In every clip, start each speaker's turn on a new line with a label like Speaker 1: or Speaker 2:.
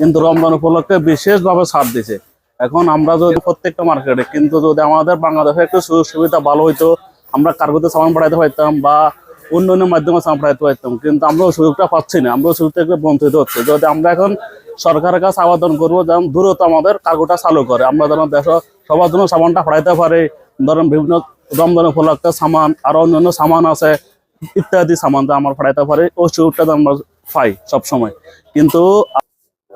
Speaker 1: কিন্তু রমজান উপলক্ষে বিশেষভাবে ছাড় দিছে। এখন আমরা যদি প্রত্যেকটা মার্কেটে কিন্তু যদি আমাদের বাংলাদেশে একটু সুযোগ সুবিধা ভালো হইতো, আমরা কার্গোতে সামান পাঠাইতে পারতাম বা অন্য মাধ্যমে সামান পাঠাইতে পারতাম, কিন্তু আমরা ওই সুযোগটা পাচ্ছি না। আমরা ওই সুযোগ থেকে বঞ্চিত হচ্ছে। যদি আমরা এখন সরকারের কাছে আবেদন করব, যেমন দ্রুত আমাদের কার্গোটা চালু করে, আমরা যেন দেশ সবার জন্য সামানটা পাঠাইতে পারি, ধরেন বিভিন্ন রমজান উপলক্ষে সামান, আরও অন্যান্য সামান আছে, ইত্যাদি সামান আমরা পাঠাইতে পারি, ওই সুযোগটা আমরা পাই সবসময়। কিন্তু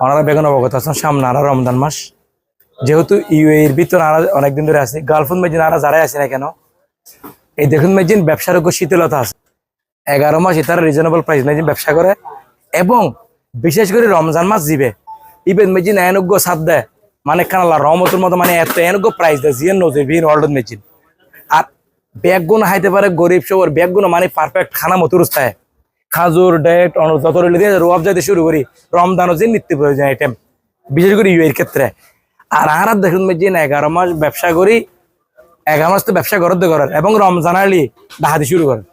Speaker 2: ওনারা বেগুন অবগত আছেন সামনে আরও রমজান মাস। যেহেতু ইউএর ভিতর আরা অনেকদিন ধরে আছে, গার্লফ্রেন্ড মেজিন আরা যারাই আছে না কেন, এই দেখুন মেজিন ব্যবসার উপর শীতলতা আছে। এগারো মাস তারা রিজনেবল প্রাইস মেজিন ব্যবসা করে, এবং বিশেষ করে রমজান মাস দিবে ইভেন মেজিন এনজ্ঞ সাত দেয় মানে কানালা রহমতের মতো মানে এত এনজ্ঞ প্রাইস দেয় জিয়ান নজে বিন ওয়ার্ল্ড মেজিন আর ব্যাগ হাইতে পারে গরিব সবর ব্যাগ গুণ মানে পারফেক্ট খানা মতো রুস্তায় খাজুর ডেট যত রইলে দিয়ে রোয়াব যাইতে শুরু করি। রমজানও যে নিত্য প্রয়োজন আইটেম বিশেষ করে ইউএর ক্ষেত্রে। আর আর দেখুন যে এগারো মাস ব্যবসা করি, এগারো মাস তো ব্যবসা করার তো করার এবং রমজান আলি ডাহাতি শুরু করেন।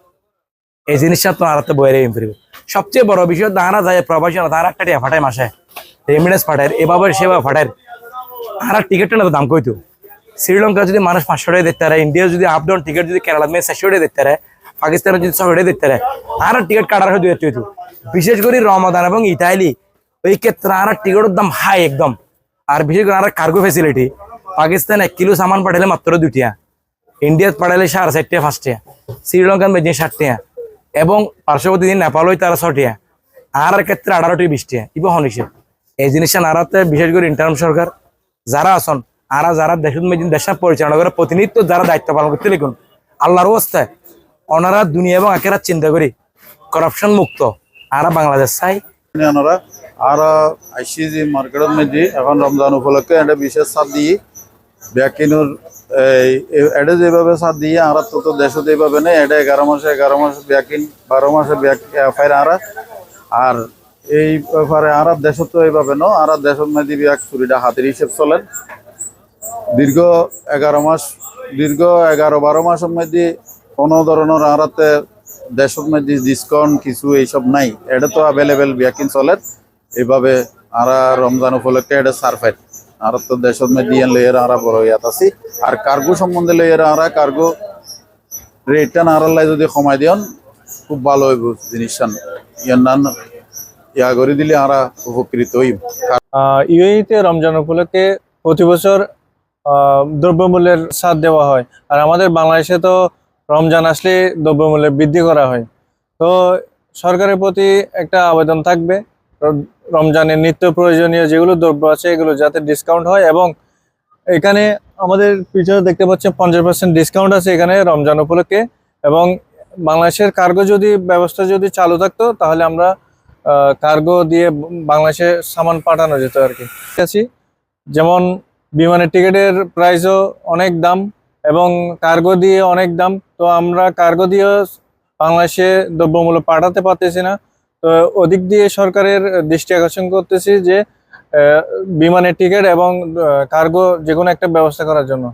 Speaker 2: এই জিনিসটা তো আর তো বইরে ইম্প্রুভ সবচেয়ে বড় বিষয় তারা যায় প্রবাসী তারা একটা টিয়া ফাটায় মাসে। রেমিডেন্স ফাটায়, এভাবে সেবা ফাটায়। আর টিকিটটা না দাম কইতো। শ্রীলঙ্কা যদি মানুষ পাঁচশো টাকা দেখতে পারে ইন্ডিয়া যদি আপ ডাউন টিকিট যদি কেরালা মেয়ে চারশো টাকা দেখতে পারে পাকিস্তানে যদি টাকা দেখতে পারে, আর টিকিট কাটার হয়ে দুই হইতো। বিশেষ করে রমাদান এবং ইতালি ওই ক্ষেত্রে আর টিকিটের দাম হাই একদম। আর বিশেষ করে আর কার্গো ফেসিলিটি পাকিস্তান এক কিলো সামান পাঠালে মাত্র দুটিয়া ইন্ডিয়াত পাঠালে সাড়ে চারটিয়া পাঁচটিয়া শ্রীলঙ্কান বেজিং ষাটটিয়া এবং পার্শ্ববর্তী দিন নেপাল হই তারা ছটিয়া আর ক্ষেত্রে আঠারোটি বিশটিয়া ইব হনিছে এই জিনিসটা নারাতে বিশেষ করে ইন্টার্ম সরকার যারা আছেন, আরা যারা দেশের দেশা পরিচালনা করে প্রতিনিধিত্ব যারা দায়িত্ব পালন করতে লিখুন, আল্লাহর অবস্থায় ওনারা দুনিয়া এবং আখেরাত চিন্তা করি। করাপশন মুক্ত। আর বাংলাদেশ চাই।
Speaker 3: ওনারা আর আইসিজি মার্কেটের মধ্যে এখন রমজান উপলক্ষে এটা বিশেষ ছাড় দিয়ে ব্যাকিনুর এটা যেভাবে ছাড় দিয়ে আর তো তো দেশে যেভাবে নেই এটা এগারো মাসে এগারো মাসে ব্যাকিন বারো মাসে ফাইর আর। আর এই ব্যাপারে আর দেশ তো এইভাবে ন, আর দেশের মধ্যে ব্যাগ চুরিটা হাতের হিসেব চলেন দীর্ঘ এগারো মাস দীর্ঘ এগারো বারো মাসের মধ্যে কোনো ধরনের আরাতে দেশের মধ্যে ডিসকাউন্ট কিছু এইসব নাই, এটা তো অ্যাভেলেবেল ব্যাকিং চলে। এইভাবে আরা রমজান উপলক্ষে এটা সারফাইট আর তো দেশের মধ্যে লইয়ের আরা বড় ইয়াত আছি। আর কার্গো সম্বন্ধে লইয়ের আরা কার্গো রেটটা নারাল্লাই যদি কমাই দিয়ন, খুব ভালো হইব জিনিসটা। ইয়ার নান ইয়া করে দিলে আরা উপকৃত হইব
Speaker 4: ইউএইতে রমজান উপলক্ষে প্রতি বছর দ্রব্যমূল্যের ছাড় দেওয়া হয়। আর আমাদের বাংলাদেশে তো রমজান আসলে দ্রব্যমূল্যের বৃদ্ধি করা হয়। তো সরকারের প্রতি একটা আবেদন থাকবে রমজানের নিত্য প্রয়োজনীয় যেগুলো দ্রব্য আছে এগুলো যাতে ডিসকাউন্ট হয় এবং এখানে আমাদের পিছনে দেখতে পাচ্ছেন পঞ্চাশ পার্সেন্ট ডিসকাউন্ট আছে এখানে রমজান উপলক্ষে এবং বাংলাদেশের কার্গো যদি, ব্যবস্থা যদি চালু থাকতো তাহলে আমরা কার্গো দিয়ে বাংলাদেশে সামান পাঠানো যেত আর কি। ঠিক আছে। যেমন বিমানের টিকিটের প্রাইসও অনেক দাম। এবং কার্গো দিয়ে অনেক দাম। তো আমরা কার্গো দিয়ে বাংলাদেশে দ্রব্যমূল্য পাঠাতে পারতেছি না। তো ওদিক দিয়ে সরকারের দৃষ্টি আকর্ষণ করতেছি যে বিমানের টিকিট এবং কার্গো যে কোনো একটা ব্যবস্থা করার জন্য।